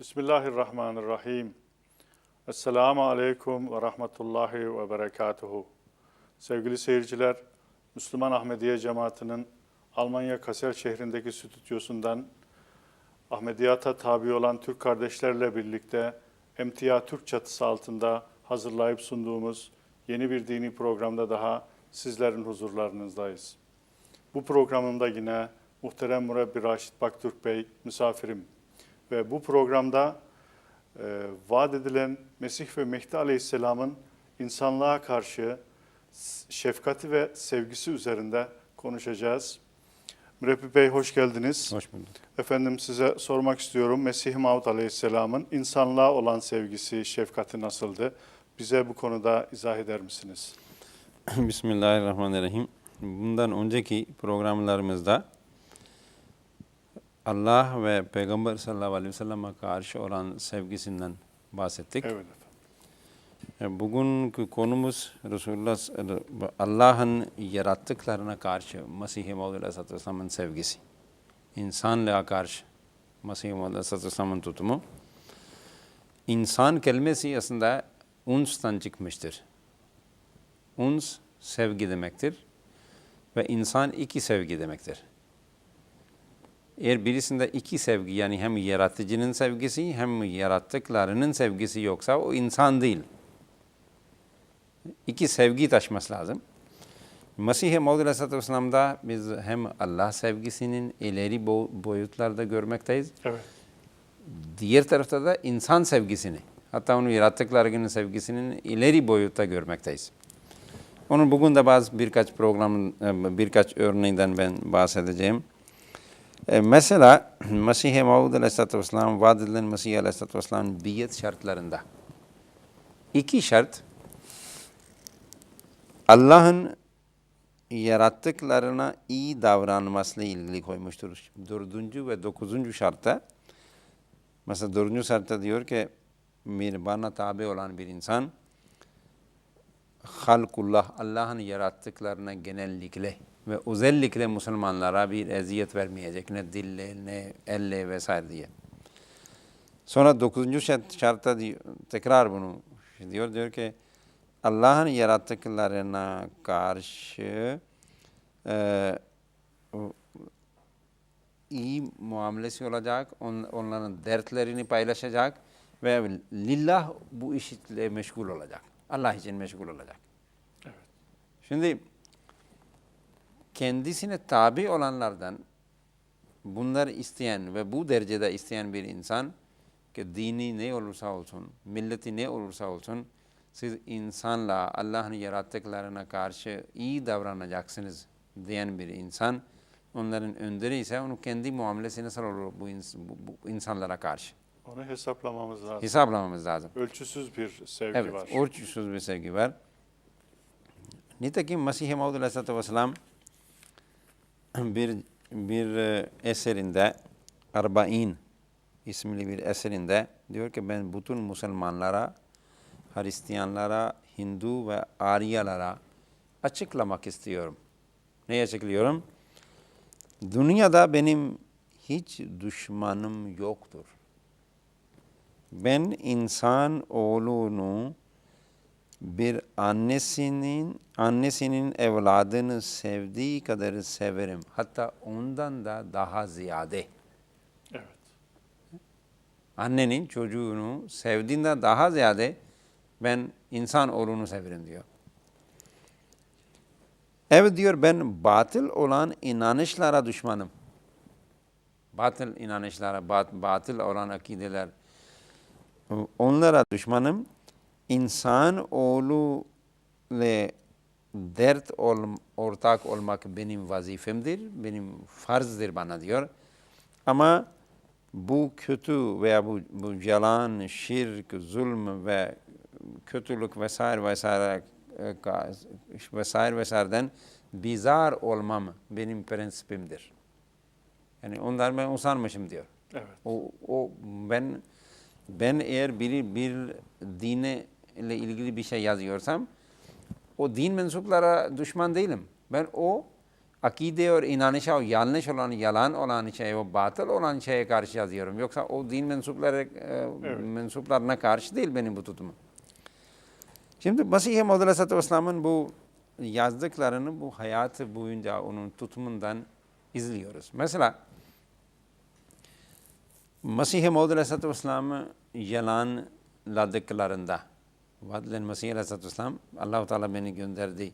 Bismillahirrahmanirrahim. Esselamu Aleyküm ve Rahmetullahi ve Berekatuhu. Sevgili seyirciler, Müslüman Ahmediye Cemaati'nin Almanya Kassel şehrindeki stüdyosundan Ahmediyat'a tabi olan Türk kardeşlerle birlikte Emtia Türk çatısı altında hazırlayıp sunduğumuz yeni bir dini programda daha sizlerin huzurlarınızdayız. Bu programımda yine muhterem Murebbi Raşit Baktürk Bey misafirim ve bu programda e, vaat edilen Mesih ve Mehdi Aleyhisselam'ın insanlığa karşı şefkati ve sevgisi üzerinde konuşacağız. Mürebbi Bey hoş geldiniz. Hoş bulduk. Efendim size sormak istiyorum. Mesih Maud Aleyhisselam'ın insanlığa olan sevgisi, şefkati nasıldı? Bize bu konuda izah eder misiniz? Bismillahirrahmanirrahim. Bundan önceki programlarımızda Allah ve Peygamber sallallahu aleyhi ve sellem'e karşı olan sevgisinden bahsettik. Evet efendim. E, Bugünkü konumuz Resulullah Allah'ın yarattıklarına karşı Mesih-i Maud Aleyhisselatü Vesselam'ın sevgisi. İnsanlığa karşı Mesih-i Maud Aleyhisselatü Vesselam'ın tutumu. İnsan kelimesi aslında unstan çıkmıştır. Uns sevgi demektir ve insan iki sevgi demektir. Eğer birisinde iki sevgi yani hem yaratıcının sevgisi hem yarattıklarının sevgisi yoksa o insan değil. İki sevgi taşması lazım. Mesih-i Maud Aleyhisselatü Vesselam'da biz hem Allah sevgisinin ileri boyutlarda görmekteyiz. Evet. Diğer tarafta da insan sevgisini, hatta onu yarattıklarının sevgisinin ileri boyutta görmekteyiz. Onun bugün de bazı birkaç program, birkaç örneğinden ben bahsedeceğim. E, mesela Mesih-i Maud Aleyhisselatü Vesselam, vaad edilen Mesih Aleyhisselatü Vesselam'ın biyet şartlarında iki şart Allah'ın yarattıklarına iyi davranmasıyla ilgili koymuştur. Dördüncü ve dokuzuncu şartta mesela dördüncü şartta diyor ki bir bana tabi olan bir insan halkullah Allah'ın yarattıklarına genellikle ve özellikle Müslümanlara bir eziyet vermeyecek ne dille ne elle vesaire diye. Sonra dokuzuncu şartta diyor, tekrar bunu diyor diyor ki Allah'ın yarattıklarına karşı e, iyi muamelesi olacak, on, onların dertlerini paylaşacak ve lillah bu işle meşgul olacak. Allah için meşgul olacak. Evet. Şimdi kendisine tabi olanlardan bunları isteyen ve bu derecede isteyen bir insan ki dini ne olursa olsun, milleti ne olursa olsun siz insanla Allah'ın yarattıklarına karşı iyi davranacaksınız diyen bir insan onların önderi ise onu kendi muamelesi nasıl olur bu, ins bu, insanlara karşı? Onu hesaplamamız lazım. Hesaplamamız lazım. Ölçüsüz bir sevgi Evet, var. ölçüsüz bir sevgi var. Nitekim Mesih-i Maud Aleyhisselatü Vesselam bir, bir e, eserinde Arba'in isimli bir eserinde diyor ki ben bütün Müslümanlara, Hristiyanlara, Hindu ve Aryalara açıklamak istiyorum. Ne açıklıyorum? Dünyada benim hiç düşmanım yoktur. Ben insan oğlunu bir annesinin annesinin evladını sevdiği kadar severim. Hatta ondan da daha ziyade. Evet. Annenin çocuğunu sevdiğinden daha ziyade ben insan oğlunu severim diyor. Evet diyor ben batıl olan inanışlara düşmanım. Batıl inanışlara, bat, batıl olan akideler onlara düşmanım. İnsan oğlu ile dert ol, ortak olmak benim vazifemdir, benim farzdır bana diyor. Ama bu kötü veya bu, bu yalan, şirk, zulm ve kötülük vesaire vesaire vesaire vesaireden bizar olmam benim prensibimdir. Yani onlar ben usanmışım diyor. Evet. O, o ben ben eğer bir, bir dine ile ilgili bir şey yazıyorsam o din mensuplara düşman değilim. Ben o akide ve inanışa o yanlış olan, yalan olan şeye, o batıl olan şeye karşı yazıyorum. Yoksa o din mensupları, e, mensuplarına karşı değil benim bu tutumum. Şimdi Mesih-i Maud Aleyhisselatü Vesselam'ın bu yazdıklarını bu hayatı boyunca onun tutumundan izliyoruz. Mesela Mesih-i Maud Aleyhisselatü Vesselam'ı yalanladıklarında Vadilen Mesih Aleyhisselatü Vesselam Allah-u Teala beni gönderdi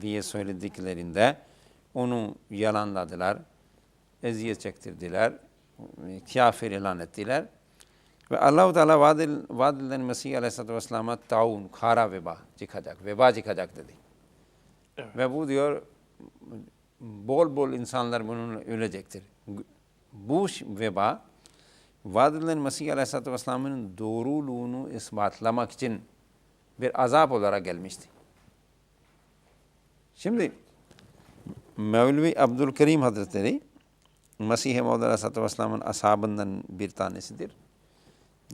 diye söylediklerinde onu yalanladılar, eziyet çektirdiler, kafir ilan ettiler. Ve Allah-u Teala vadil, vadilen Mesih Aleyhisselatü Vesselam'a taun, kara veba çıkacak, veba çıkacak dedi. Evet. Ve bu diyor bol bol insanlar bununla ölecektir. Bu veba vadilen Mesih Aleyhisselatü Vesselam'ın doğruluğunu ispatlamak için bir azap olarak gelmişti. Şimdi Mevlevi Abdülkerim Hazretleri Mesih-i Maud Aleyhisselatü Vesselam'ın ashabından bir tanesidir.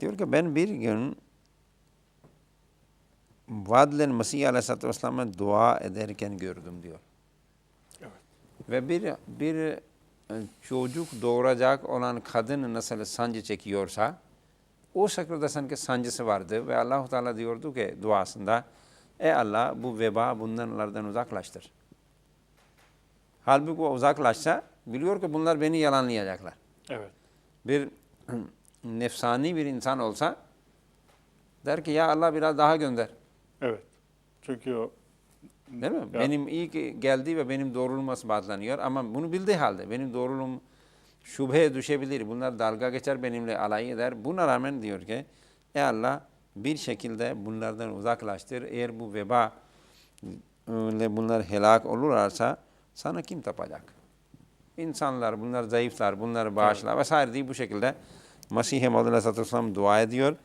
Diyor ki ben bir gün Vadilen Mesih Aleyhisselatü Vesselam'a dua ederken gördüm diyor. Evet. Ve bir bir çocuk doğuracak olan kadın nasıl sancı çekiyorsa o şekilde sanki sancısı vardı ve Allah Teala diyordu ki duasında Ey Allah bu veba bunlardan uzaklaştır. Halbuki o uzaklaşsa biliyor ki bunlar beni yalanlayacaklar. Evet. Bir nefsani bir insan olsa der ki ya Allah biraz daha gönder. Evet. Çünkü o Değil mi? Ya- Benim iyi ki geldi ve benim doğruluğum ispatlanıyor ama bunu bildiği halde benim doğruluğum şüpheye düşebilir. Bunlar dalga geçer benimle alay eder. Buna rağmen diyor ki ey Allah bir şekilde bunlardan uzaklaştır. Eğer bu veba ile bunlar helak olurlarsa sana kim tapacak? İnsanlar, bunlar zayıflar, bunları bağışla vesaire diye bu şekilde Mesih-i Maud Aleyhisselatü dua ediyor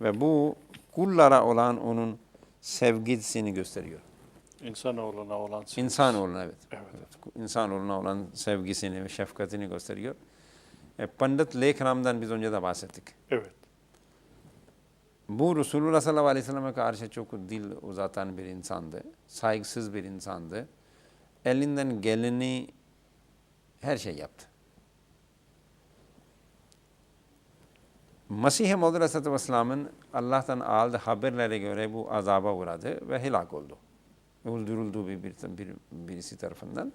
ve bu kullara olan onun sevgisini gösteriyor. insanoğluna olan sevgisi. İnsanoğluna evet. Evet. evet. İnsanoğluna olan sevgisini ve şefkatini gösteriyor. E, Pandit Lekram'dan biz önce de bahsettik. Evet. Bu Resulullah sallallahu aleyhi ve selleme karşı çok dil uzatan bir insandı. Saygısız bir insandı. Elinden geleni her şey yaptı. Mesih-i Maud Aleyhisselatü Vesselam'ın Allah'tan aldığı haberlere göre bu azaba uğradı ve helak oldu. Öldürüldü bir, bir, bir, birisi tarafından.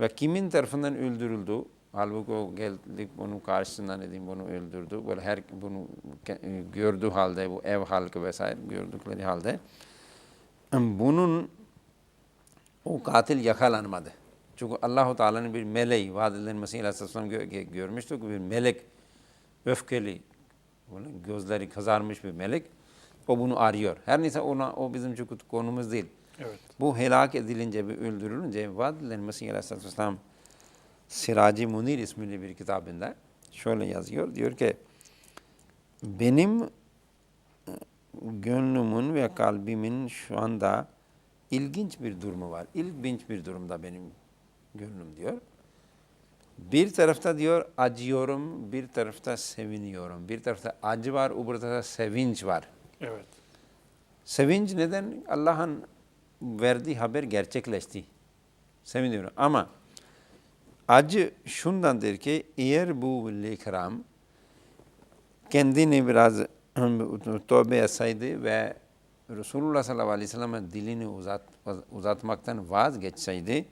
Ve kimin tarafından öldürüldü? Halbuki o geldi bunun karşısından edeyim bunu öldürdü. Böyle her bunu ke- gördüğü halde bu ev halkı vesaire gördükleri halde bunun o katil yakalanmadı. Çünkü Allahu Teala'nın bir meleği Vadilen Mesih Aleyhisselam gö- gö- görmüştük bir melek öfkeli böyle gözleri kızarmış bir melek o bunu arıyor. Her neyse ona o bizim çünkü konumuz değil. Evet. Bu helak edilince ve öldürülünce Vadilen Mesih Aleyhisselatü Vesselam Siraci Munir isimli bir kitabında şöyle yazıyor. Diyor ki benim e, gönlümün ve kalbimin şu anda ilginç bir durumu var. İlginç bir durumda benim gönlüm diyor. Bir tarafta diyor acıyorum, bir tarafta seviniyorum. Bir tarafta acı var, öbür tarafta sevinç var. Evet. Sevinç neden? Allah'ın verdiği haber gerçekleşti. Seviniyorum. Ama acı şundandır ki eğer bu ikram kendini biraz tövbe etseydi ve Resulullah sallallahu aleyhi ve sellem'e dilini uzat, uzatmaktan vazgeçseydi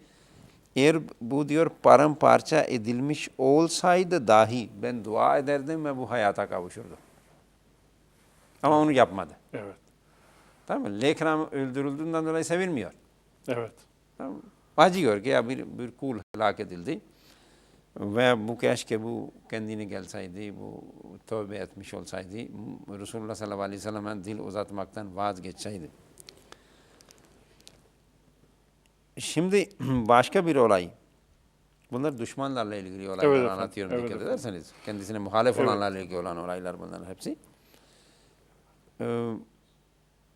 eğer bu diyor paramparça edilmiş olsaydı dahi ben dua ederdim ve bu hayata kavuşurdu. Ama onu yapmadı. Evet. Tamam mı? Lekram öldürüldüğünden dolayı sevilmiyor. Evet. Tamam mı? Acıyor ki ya bir, bir kul helak edildi. Ve bu keşke bu kendini gelseydi, bu tövbe etmiş olsaydı, Resulullah sallallahu aleyhi ve sellem'e dil uzatmaktan vazgeçseydi. Şimdi başka bir olay. Bunlar düşmanlarla ilgili olaylar Evet efendim, anlatıyorum evet dikkat efendim. ederseniz. Kendisine muhalef Evet. olanlarla ilgili olan olaylar bunların hepsi. Ee,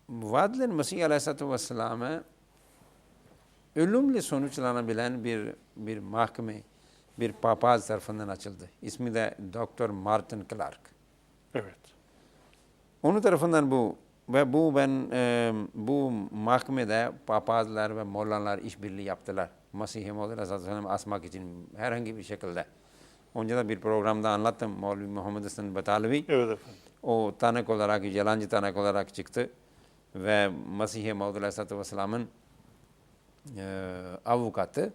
Vadilen Mesih Aleyhisselatü Vesselam'a ölümle sonuçlanabilen bir bir mahkeme bir papaz tarafından açıldı. İsmi de Dr. Martin Clark. Evet. Onun tarafından bu ve bu ben e, bu mahkemede papazlar ve mollalar işbirliği yaptılar. Mesih-i Maud Aleyhisselam asmak için herhangi bir şekilde. Önce de bir programda anlattım Mevlevi Muhammed Hasan Batalvi. Evet efendim. O tanık olarak, yalancı tanık olarak çıktı. Ve Mesih-i Maud Aleyhisselatü Vesselam'ın e, avukatı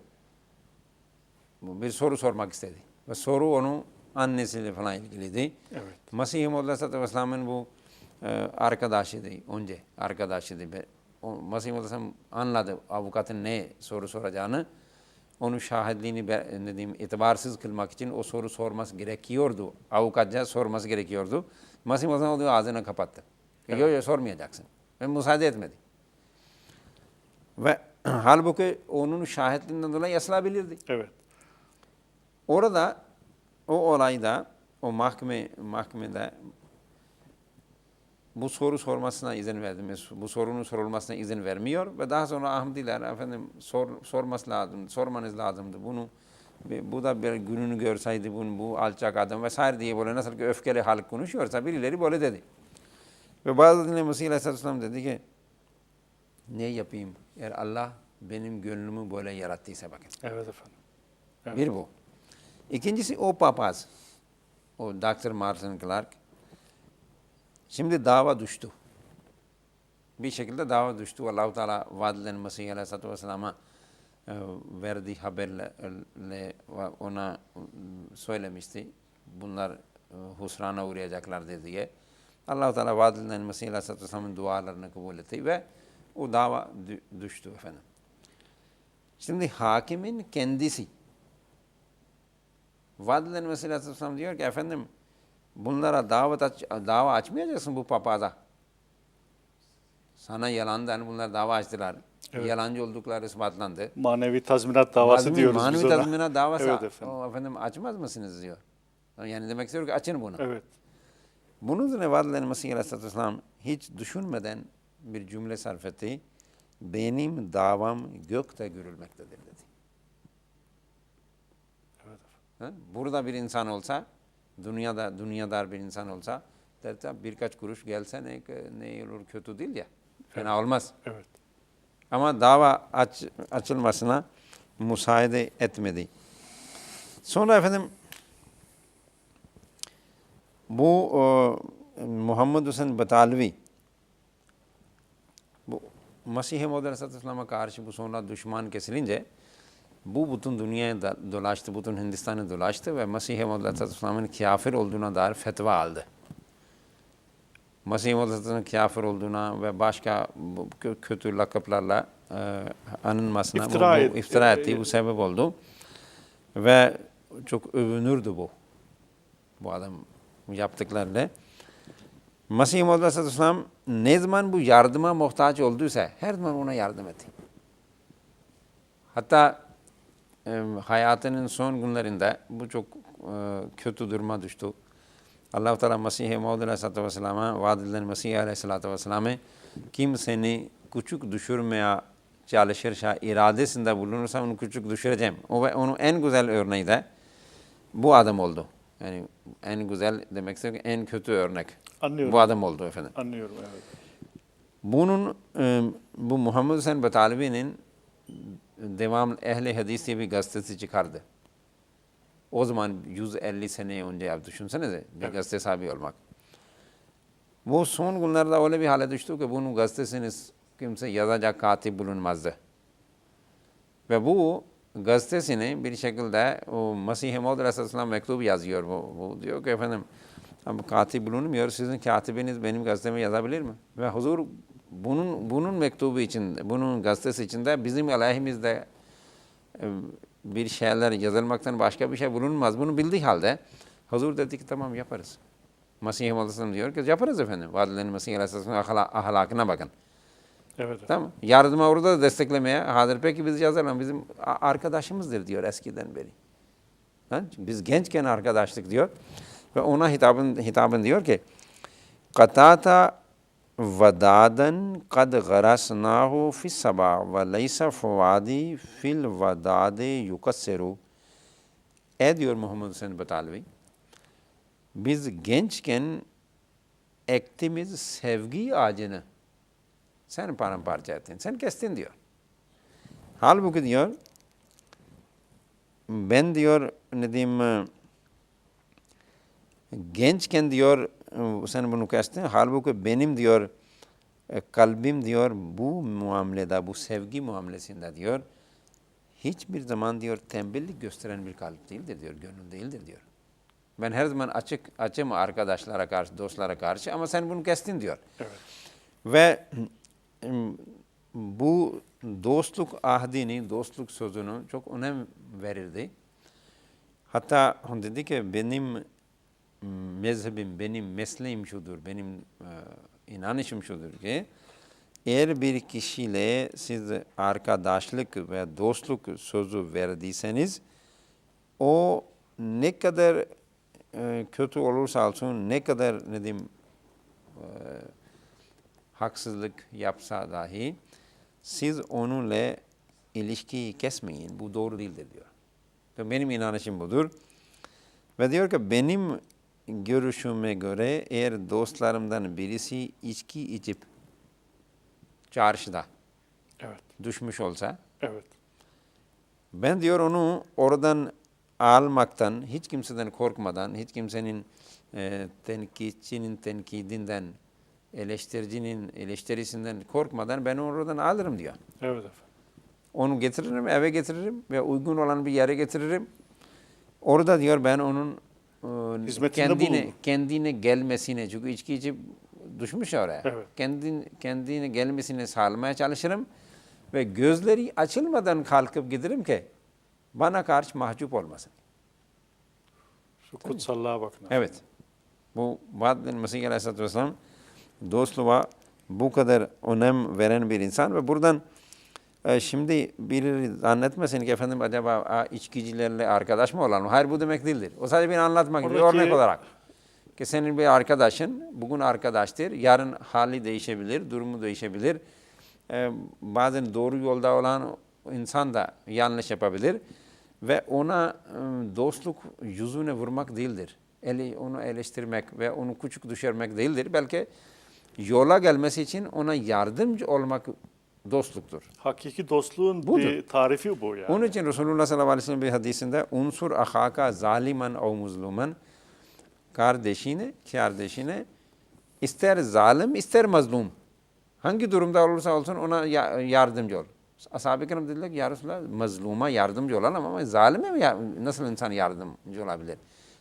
bir soru sormak istedi. Ve soru onun annesiyle falan ilgiliydi. Evet. Mesih-i Maud Aleyhisselatü Vesselam'ın bu e, arkadaşıydı önce, arkadaşıydı. O, Mesih-i Maud Aleyhisselam anladı avukatın ne soru soracağını. Onun şahitliğini diyeyim, itibarsız kılmak için o soru sorması gerekiyordu. Avukatça sorması gerekiyordu. Mesih-i Maud Aleyhisselam ağzını kapattı. Yok yok sormayacaksın. Ve müsaade etmedi. Ve halbuki onun şahitliğinden dolayı asılabilirdi. Evet. Orada o olayda o mahkeme mahkemede bu soru sormasına izin verdi. Bu sorunun sorulmasına izin vermiyor ve daha sonra Ahmediler efendim sor, sorması lazım, sormanız lazımdı bunu. Bu da bir gününü görseydi bunu, bu alçak adam vesaire diye böyle nasıl ki öfkeli halk konuşuyorsa birileri böyle dedi. Ve bazı dinle Mesih Aleyhisselam dedi ki ne yapayım eğer Allah benim gönlümü böyle yarattıysa bakın. Evet efendim. Evet. Bir bu. İkincisi o papaz. O Dr. Martin Clark. Şimdi dava düştü. Bir şekilde dava düştü. Allah-u Teala vaad edilen Mesih Aleyhisselatü Vesselam'a e, verdiği haberle ona e, söylemişti. Bunlar e, husrana uğrayacaklardı diye. Allah-u Teala vaad edilen Mesih Aleyhisselatü Vesselam'ın dualarını kabul etti ve o dava dü- düştü efendim. Şimdi hakimin kendisi vaad edilen Aleyhisselam diyor ki efendim bunlara davet aç, dava açmayacaksın bu papaza. Sana yalandan bunlar dava açtılar. Evet. Yalancı oldukları ispatlandı. Manevi tazminat davası Manevi- diyoruz manevi biz ona. tazminat davası. Evet efendim. O, efendim açmaz mısınız diyor. Yani demek istiyor ki açın bunu. Evet. Bunun üzerine vaad edilen Mesih hiç düşünmeden bir cümle sarf etti. Benim davam gökte görülmektedir dedi. Evet Ha? Burada bir insan olsa, dünyada dünyadar bir insan olsa, derse birkaç kuruş gelse ne, ne olur kötü değil ya. Fena olmaz. Evet. Ama dava aç, açılmasına müsaade etmedi. Sonra efendim bu e, Muhammed Hüseyin Batalvi Mesih-i Aleyhisselam'a karşı bu sonra düşman kesilince bu bütün dünyaya dolaştı, bütün Hindistan'ı dolaştı ve Mesih-i Maud Aleyhisselam'ın kafir olduğuna dair fetva aldı. Mesih-i Aleyhisselam'ın kafir olduğuna ve başka kötü lakaplarla e, anılmasına İftira bu, et- iftira e- ettiği bu sebep oldu. Ve çok övünürdü bu. Bu adam yaptıklarıyla. Mesih-i Maud Aleyhisselam ne zaman bu yardıma muhtaç olduysa her zaman ona yardım etti. Hatta e, hayatının son günlerinde bu çok e, kötü duruma düştü. Allah-u Teala Mesih-i Maud Aleyhisselatü Vesselam'a vaad edilen Mesih Aleyhisselatü Vesselam'a kimseni küçük düşürmeye çalışırsa, iradesinde bulunursa onu küçük düşüreceğim. O ve onun en güzel örneği de bu adam oldu. Yani en güzel demek istiyorum ki en kötü örnek. Anlıyorum. Bu adam oldu efendim. Anlıyorum evet. Bunun e, bu Muhammed Hüseyin Batalibi'nin devam ehli hadis diye bir gazetesi çıkardı. O zaman 150 sene önce ya düşünsenize bir Evet. gazete sahibi olmak. Bu son günlerde öyle bir hale düştü ki bunun gazetesini kimse yazacak katip bulunmazdı. Ve bu gazetesini bir şekilde o Mesih-i Maud mektubu yazıyor. Bu, bu diyor ki efendim katip bulunmuyor. Sizin katibiniz benim gazeteme yazabilir mi? Ve huzur bunun bunun mektubu için, bunun gazetesi içinde bizim aleyhimizde bir şeyler yazılmaktan başka bir şey bulunmaz. Bunu bildiği halde huzur dedi ki tamam yaparız. Mesih-i Maud Aleyhisselam diyor ki yaparız efendim. Vadilerin Mesih-i Aleyhisselam'ın ahla- ahlakına bakın. Evet. Tamam. Yardıma orada da desteklemeye hazır. Peki biz yazalım. Bizim arkadaşımızdır diyor eskiden beri. Ha? Biz gençken arkadaşlık diyor. Ve ona hitabın, hitabın diyor ki Katata vadadan kad garasnahu fi sabah ve leysa fuvadi fil vadade yukasseru E diyor Muhammed Hüseyin Batalvi biz gençken ektiğimiz sevgi ağacını sen paramparça ettin, sen kestin diyor. Halbuki diyor, ben diyor ne diyeyim e, gençken diyor e, sen bunu kastettin halbuki benim diyor e, kalbim diyor bu muamelede bu sevgi muamelesinde diyor hiçbir zaman diyor tembellik gösteren bir kalp değildir diyor gönül değildir diyor. Ben her zaman açık açım arkadaşlara karşı dostlara karşı ama sen bunu kestin diyor. Evet. Ve bu dostluk ahdini, dostluk sözünü çok önem verirdi. Hatta dedi ki benim mezhebim, benim mesleğim şudur, benim e, inanışım şudur ki eğer bir kişiyle siz arkadaşlık ve dostluk sözü verdiyseniz o ne kadar e, kötü olursa olsun, ne kadar ne diyeyim e, haksızlık yapsa dahi siz onunla ilişkiyi kesmeyin. Bu doğru değildir diyor. Benim inanışım budur. Ve diyor ki benim görüşüme göre eğer dostlarımdan birisi içki içip çarşıda Evet. düşmüş olsa Evet. ben diyor onu oradan almaktan, hiç kimseden korkmadan, hiç kimsenin e, tenkitçinin tenkidinden, eleştiricinin eleştirisinden korkmadan ben onu oradan alırım diyor. Evet efendim. Onu getiririm, eve getiririm ve uygun olan bir yere getiririm. Orada diyor ben onun e, Hizmetinde kendine bulunurum. kendine gelmesine çünkü içki içip düşmüş ya oraya. Evet. Kendin, kendine gelmesini sağlamaya çalışırım ve gözleri açılmadan kalkıp giderim ki bana karşı mahcup olmasın. Şu kutsallığa bakın. Evet. Bu Bahattin Mesih Aleyhisselatü Vesselam dostluğa bu kadar önem veren bir insan ve buradan e, şimdi biri zannetmesin ki efendim acaba a, içkicilerle arkadaş mı olalım? Hayır bu demek değildir. O sadece bir anlatmak, bir Oradaki- örnek olarak. Ki senin bir arkadaşın bugün arkadaştır, yarın hali değişebilir, durumu değişebilir. E, bazen doğru yolda olan insan da yanlış yapabilir. Ve ona e, dostluk yüzüne vurmak değildir. Eli, onu eleştirmek ve onu küçük düşürmek değildir. Belki yola gelmesi için ona yardımcı olmak dostluktur. Hakiki dostluğun Budur. bir tarifi bu yani. Onun için Resulullah sallallahu aleyhi ve sellem bir hadisinde unsur ahaka zaliman o muzluman kardeşini, kardeşine ister zalim ister mazlum hangi durumda olursa olsun ona ya- yardımcı ol. Ashab-ı kiram dediler ki ya Resulallah mazluma yardımcı olalım ama zalime mi nasıl insan yardımcı olabilir?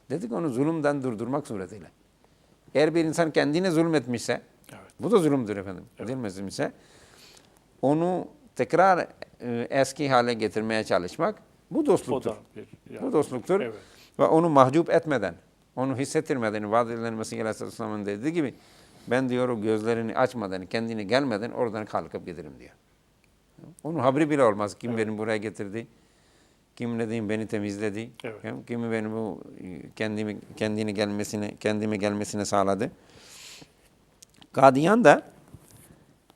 Dedik onu zulümden durdurmak suretiyle. Eğer bir insan kendine zulmetmişse, Evet. bu da zulümdür efendim, edilmez ise onu tekrar e, eski hale getirmeye çalışmak bu dostluktur. bir yani. Bu dostluktur. Evet. Ve onu mahcup etmeden, onu hissettirmeden, vaat edilen Mesih Aleyhisselam'ın dediği gibi ben diyor o gözlerini açmadan, kendine gelmeden oradan kalkıp giderim diyor. Onun haberi bile olmaz. Kim beni buraya getirdi? Kim ne diyeyim beni temizledi? Evet. Kim kimi beni bu e, kendimi kendini gelmesine kendime gelmesine sağladı. Kadiyan'da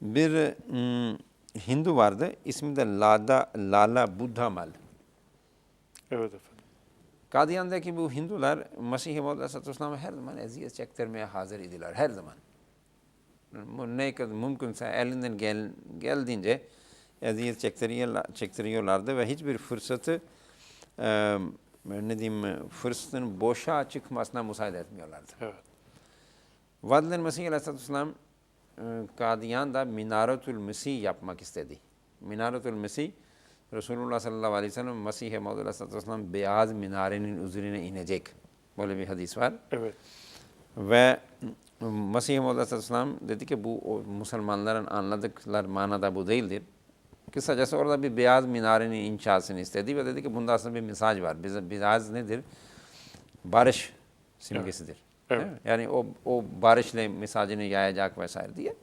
bir mm, Hindu vardı. İsmi de Lada Lala Buddhamal. Evet efendim. Kadiyan'daki bu Hindular Mesih-i Maud Aleyhisselatü her zaman eziyet çektirmeye hazır idiler. Her zaman. Ne kadar mümkünse elinden gel, geldiğince eziyet çektiriyorlar, çektiriyorlardı ve hiçbir fırsatı e, ne diyeyim fırsatın boşa çıkmasına müsaade etmiyorlardı. Evet. Vadilen Mesih Aleyhisselatü Vesselam e, Kadiyan'da Minaretul Mesih yapmak istedi. Minaretul Mesih Resulullah sallallahu aleyhi ve sellem Mesih-i Maud Aleyhisselatü Vesselam beyaz minarenin üzerine inecek. Böyle bir hadis var. Evet. Ve Mesih-i Maud Aleyhisselatü Vesselam dedi ki bu Müslümanların anladıkları manada bu değildir. Kısacası orada bir beyaz minarenin inşasını istedi ve dedi ki bunda aslında bir mesaj var. Beyaz nedir? Barış simgesidir. Evet. Mi? Yani o, o barışla mesajını yayacak vesaire diye.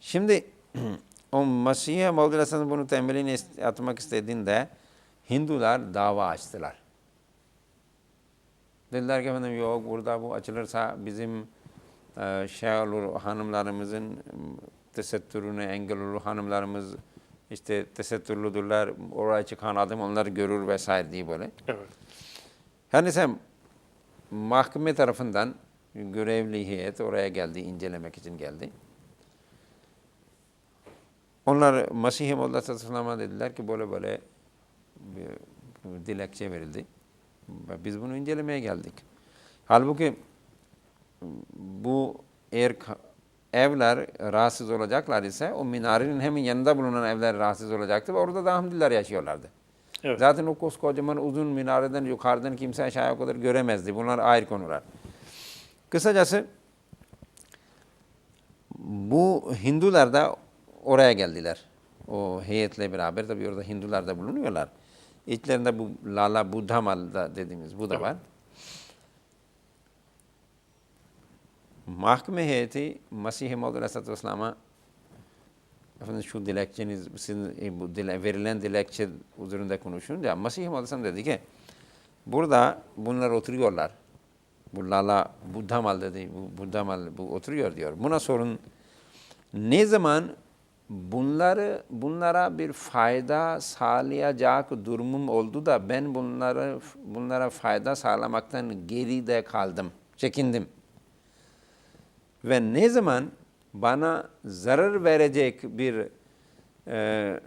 Şimdi o Maud Aleyhisselam bunu temelini atmak istediğinde Hindular dava açtılar. Dediler ki efendim yok burada bu açılırsa bizim e, şey olur hanımlarımızın tesettürüne engel olur hanımlarımız işte tesettürlüdürler oraya çıkan adam onları görür vesaire diye böyle. Evet. Her neyse mahkeme tarafından görevli heyet oraya geldi, incelemek için geldi. Onlar Mesih-i Maud Aleyhisselam'a dediler ki böyle böyle bir dilekçe verildi. Ve Biz bunu incelemeye geldik. Halbuki bu eğer evler rahatsız olacaklar ise o minarenin hemen yanında bulunan evler rahatsız olacaktı ve orada da Ahmediler yaşıyorlardı. Evet. Zaten o koskocaman uzun minareden yukarıdan kimse aşağıya kadar göremezdi. Bunlar ayrı konular. Kısacası bu Hindular da oraya geldiler. O heyetle beraber tabii orada Hindular da bulunuyorlar. İçlerinde bu Lala Buddhamal da dediğimiz bu da var. Mahkeme heyeti Mesih-i Maud Aleyhisselatü Vesselam'a efendim şu dilekçeniz, sizin e, bu dile, verilen dilekçe üzerinde konuşunca Mesih-i Maud Aleyhisselam dedi ki burada bunlar oturuyorlar. Bu Lala Buddhamal dedi, bu Buddhamal bu oturuyor diyor. Buna sorun ne zaman bunları bunlara bir fayda sağlayacak durumum oldu da ben bunlara bunlara fayda sağlamaktan geride kaldım, çekindim. Ve ne zaman bana zarar verecek bir e,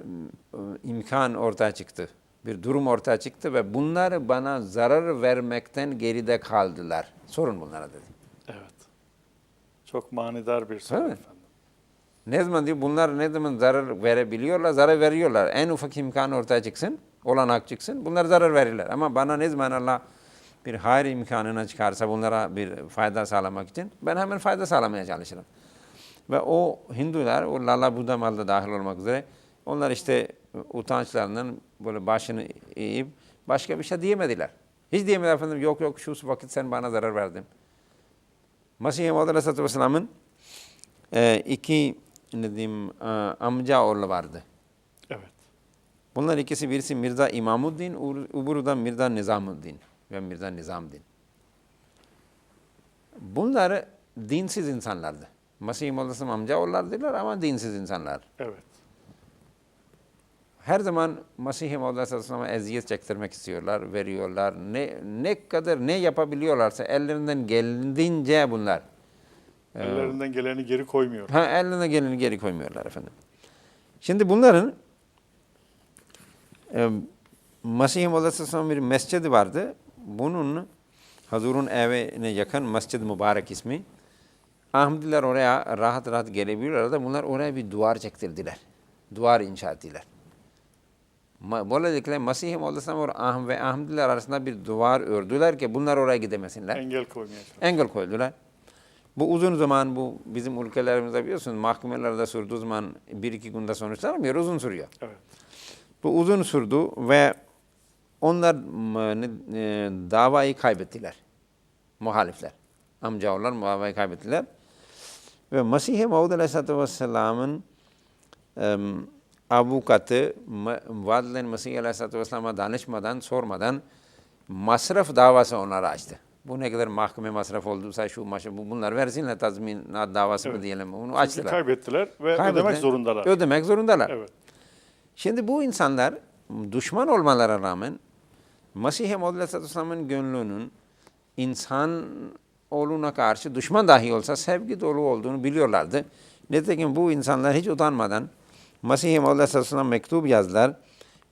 imkan ortaya çıktı, bir durum ortaya çıktı ve bunlar bana zarar vermekten geride kaldılar. Sorun bunlara dedi. Evet. Çok manidar bir soru efendim. Ne zaman diyor bunlar ne zaman zarar verebiliyorlar, zarar veriyorlar. En ufak imkan ortaya çıksın, olanak çıksın, bunlar zarar verirler. Ama bana ne zaman Allah bir hayır imkanına çıkarsa bunlara bir fayda sağlamak için ben hemen fayda sağlamaya çalışırım. Ve o Hindular, o Lala Buddha malda dahil olmak üzere onlar işte utançlarından böyle başını eğip başka bir şey diyemediler. Hiç diyemediler efendim yok yok şu vakit sen bana zarar verdin. Mesih-i Maud Aleyhisselatü Vesselam'ın e, iki ne diyeyim, e, amca oğlu vardı. Evet. Bunlar ikisi birisi Mirza İmamuddin, de Mirza Nizamuddin ve Mirza Nizamdin. Bunlar dinsiz insanlardı. Maud Aleyhisselam amca oğullardılar ama dinsiz insanlar. Evet. Her zaman Mesih-i Maud Aleyhisselam'a eziyet çektirmek istiyorlar, veriyorlar. Ne, ne kadar ne yapabiliyorlarsa ellerinden geldiğince bunlar. Ellerinden geleni geri koymuyor. Ha eline geleni geri koymuyorlar efendim. Şimdi bunların e, Maud Aleyhisselam'ın bir mescidi vardı. Bunun Hazur'un evine yakın Mescid-i Mübarek ismi. Ahmediler oraya rahat rahat gelebiliyorlar da bunlar oraya bir duvar çektirdiler. Duvar inşa ettiler. Böylelikle Aleyhisselam ve Ahm- ve Ahmediler arasında bir duvar ördüler ki bunlar oraya gidemesinler Engel çalışıyor. engel koydular. Bu uzun zaman bu bizim ülkelerimizde biliyorsun mahkemelerde sürdüğü zaman bir iki günde sonuçlanmıyor, uzun sürüyor. Evet. Bu uzun sürdü ve onlar ne- e, davayı kaybettiler. Muhalifler. Amcaoğullar davayı kaybettiler. Ve Mesih-i Maud Aleyhisselatü Vesselam'ın em, avukatı edilen Mesih Aleyhisselatü Vesselam'a danışmadan, sormadan masraf davası onlara açtı. Bu ne kadar mahkeme masraf olduysa şu maşı bu bunlar versinler tazminat davası mı Evet. diyelim onu Çünkü açtılar. kaybettiler ve Kaybettiler. ödemek zorundalar. Ödemek zorundalar. Evet. Şimdi bu insanlar düşman olmalara rağmen Mesih-i Aleyhisselatü Vesselam'ın gönlünün insan oğluna karşı düşman dahi olsa sevgi dolu olduğunu biliyorlardı. Nitekim bu insanlar hiç utanmadan Mesih-i Vesselam mektup yazdılar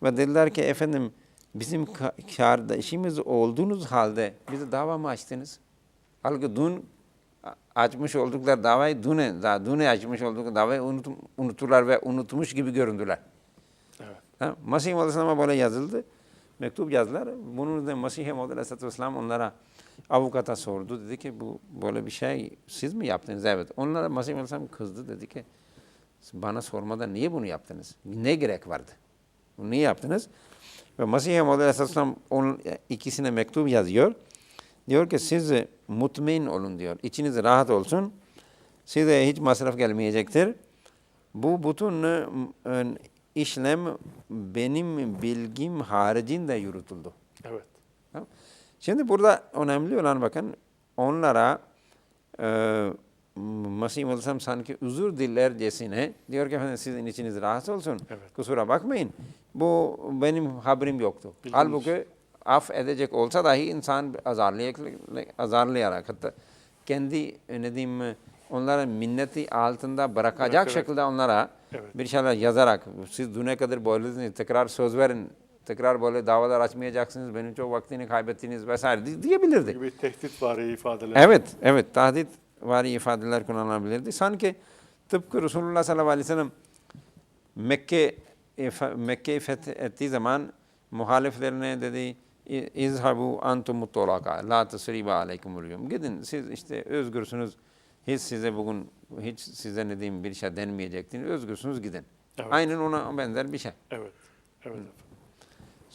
ve dediler ki efendim bizim ka- kardeşimiz olduğunuz halde bize dava mı açtınız? Halbuki dün açmış oldukları davayı dün, daha dün açmış oldukları davayı unutum, unuttular ve unutmuş gibi göründüler. Evet. Ha, Mesih Maud Aleyhisselam'a böyle yazıldı. Mektup yazdılar. Bunun üzerine Mesih Maud Aleyhisselatü Vesselam onlara avukata sordu. Dedi ki bu böyle bir şey siz mi yaptınız? Evet. Onlara Maud Aleyhisselam kızdı. Dedi ki bana sormadan niye bunu yaptınız? Ne gerek vardı? Bunu niye yaptınız? Ve Maud Aleyhisselam onun ikisine mektup yazıyor. Diyor ki siz mutmain olun diyor. İçiniz rahat olsun. Size hiç masraf gelmeyecektir. Bu bütün e, işlem benim bilgim haricinde yürütüldü. Evet. Tamam. Şimdi burada önemli olan bakın onlara e, Mesih Maud Aleyhisselam sanki özür dilercesine diyor ki efendim sizin içiniz rahat olsun. Evet. Kusura bakmayın. Bu benim haberim yoktu. Bilginiz. Halbuki af edecek olsa dahi insan azarlayarak, azarlayarak hatta kendi e, ne diyeyim onlara minneti altında bırakacak Bırakarak. şekilde onlara Evet. bir şeyler yazarak siz düne kadar böylesiniz tekrar söz verin tekrar böyle davalar açmayacaksınız, benim çok vaktini kaybettiniz vesaire di- diyebilirdi. gibi tehdit var ifadeler. Evet, evet. Tahdit vari ifadeler kullanılabilirdi. Sanki tıpkı Resulullah sallallahu aleyhi ve sellem Mekke Mekke'yi fethettiği zaman muhaliflerine dedi "İ- İzhabu antum muttolaka la tasriba aleykumul yum. Gidin siz işte özgürsünüz. Hiç size bugün hiç size ne diyeyim bir şey denmeyecektin. Özgürsünüz gidin. Evet. Aynen ona benzer bir şey. Evet. Evet efendim.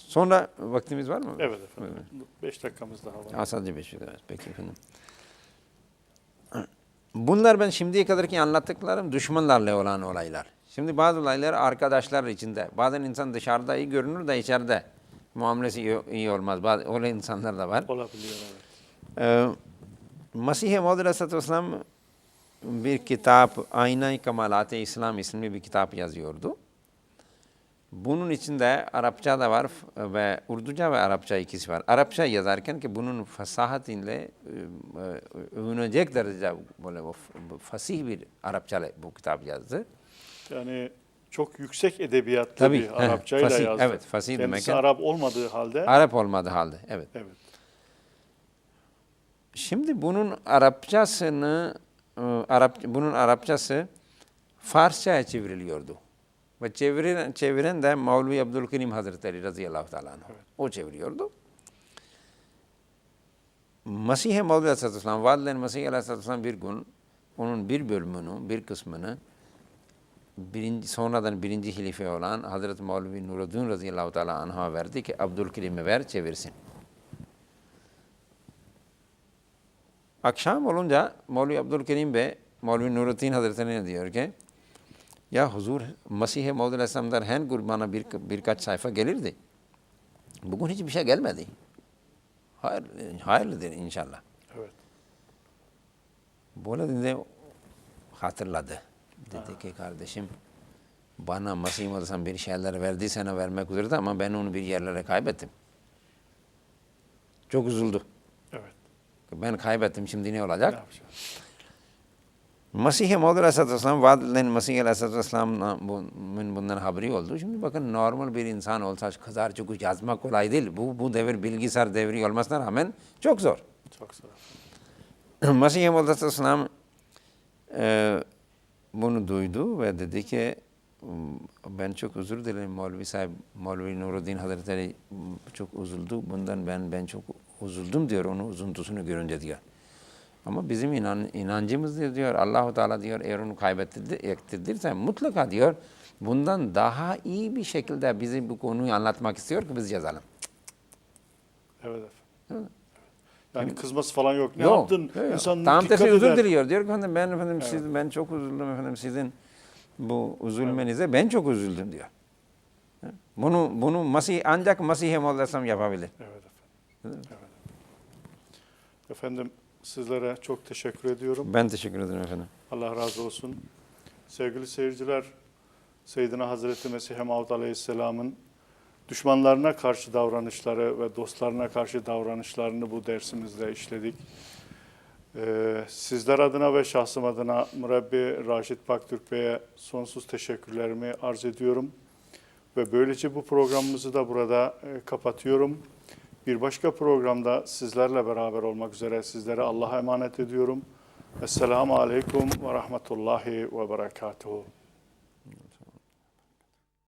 Sonra vaktimiz var mı? Evet efendim. Beş dakikamız daha var. Sadece beş dakika. Peki efendim. Bunlar ben şimdiye kadarki anlattıklarım düşmanlarla olan olaylar. Şimdi bazı olaylar arkadaşlar içinde. Bazen insan dışarıda iyi görünür de içeride muamelesi iyi, iyi olmaz. Bazı öyle insanlar da var. Olabiliyor evet. Ee, Mesih-i Maud Aleyhisselatü Vesselam bir kitap, Ayna-i Kemalat-ı İslam isimli bir kitap yazıyordu. Bunun içinde Arapça da var f- ve Urduca ve Arapça ikisi var. Arapça yazarken ki bunun fasahatiyle e, e, övünecek derecede böyle fasih bir Arapça ile bu kitap yazdı. Yani çok yüksek edebiyatlı Tabii, bir Arapçayla fasih, yazdı. evet, fasih Kendisi demek. Arap olmadığı halde. Arap olmadığı halde, evet. evet. Şimdi bunun Arapçasını e, Arap bunun Arapçası Farsça'ya çevriliyordu. Ve çeviren, çeviren de Mevlevi Abdülkerim Hazretleri radıyallahu teala anh. O çeviriyordu. Mesih-i Mevlevi Aleyhisselatü Vesselam, vaad edilen Mesih Aleyhisselatü Vesselam bir gün onun bir bölümünü, bir kısmını birinci, sonradan birinci halife olan Hazreti Mevlevi Nuruddin radıyallahu teala anh'a verdi ki Abdülkerim'e ver çevirsin. Akşam olunca Mevlevi Abdülkerim Bey, Mevlevi Nuruddin Hazretleri'ne diyor ki, ya huzur Mesih-i Mevlid Aleyhisselam'dan her gün bana bir, birkaç sayfa gelirdi. Bugün hiçbir şey gelmedi. Hayır, hayırlıdır inşallah. Evet. Böyle dedi, hatırladı. Dedi ki kardeşim, bana Mesih-i Aleyhisselam bir şeyler verdiyse vermek üzereydi ama ben onu bir yerlere kaybettim. Çok üzüldü. Evet. Ben kaybettim şimdi ne Ne olacak? Mesih-i Maud Aleyhisselatü Vesselam vaad edilen Mesih Aleyhisselatü Vesselam'ın bundan haberi oldu. Şimdi bakın normal bir insan olsa kadar çok yazmak kolay değil. Bu, bu devir bilgisayar devri olmasına rağmen çok zor. Çok zor. Mesih-i Maud Aleyhisselatü Vesselam e, bunu duydu ve dedi ki ben çok özür dilerim Mevlevi sahip, Mevlevi Nuruddin Hazretleri çok üzüldü. Bundan ben ben çok üzüldüm diyor onun üzüntüsünü görünce diyor. Ama bizim inan, inancımız diyor, Allahu Teala diyor eğer onu kaybettirdirse mutlaka diyor bundan daha iyi bir şekilde bizi bu konuyu anlatmak istiyor ki biz yazalım. Evet efendim. Yani kızması falan yok. Ne Yok, yaptın? yok, yok. İnsan Tam tersi özür diliyor. Diyor ki efendim ben efendim siz ben çok üzüldüm efendim sizin bu üzülmenize ben çok üzüldüm diyor. Bunu bunu Mesih ancak Maud Aleyhisselam yapabilir. Evet efendim. Evet. Efendim sizlere çok teşekkür ediyorum. Ben teşekkür ederim efendim. Allah razı olsun. Sevgili seyirciler, Seyyidina Hazreti Mesih Maud Aleyhisselam'ın düşmanlarına karşı davranışları ve dostlarına karşı davranışlarını bu dersimizde işledik. Ee, sizler adına ve şahsım adına Murabbi Raşit Baktürk Bey'e sonsuz teşekkürlerimi arz ediyorum. Ve böylece bu programımızı da burada e, kapatıyorum. Bir başka programda sizlerle beraber olmak üzere sizlere Allah'a emanet ediyorum. Esselamu Aleyküm ve Rahmetullahi ve Berekatuhu.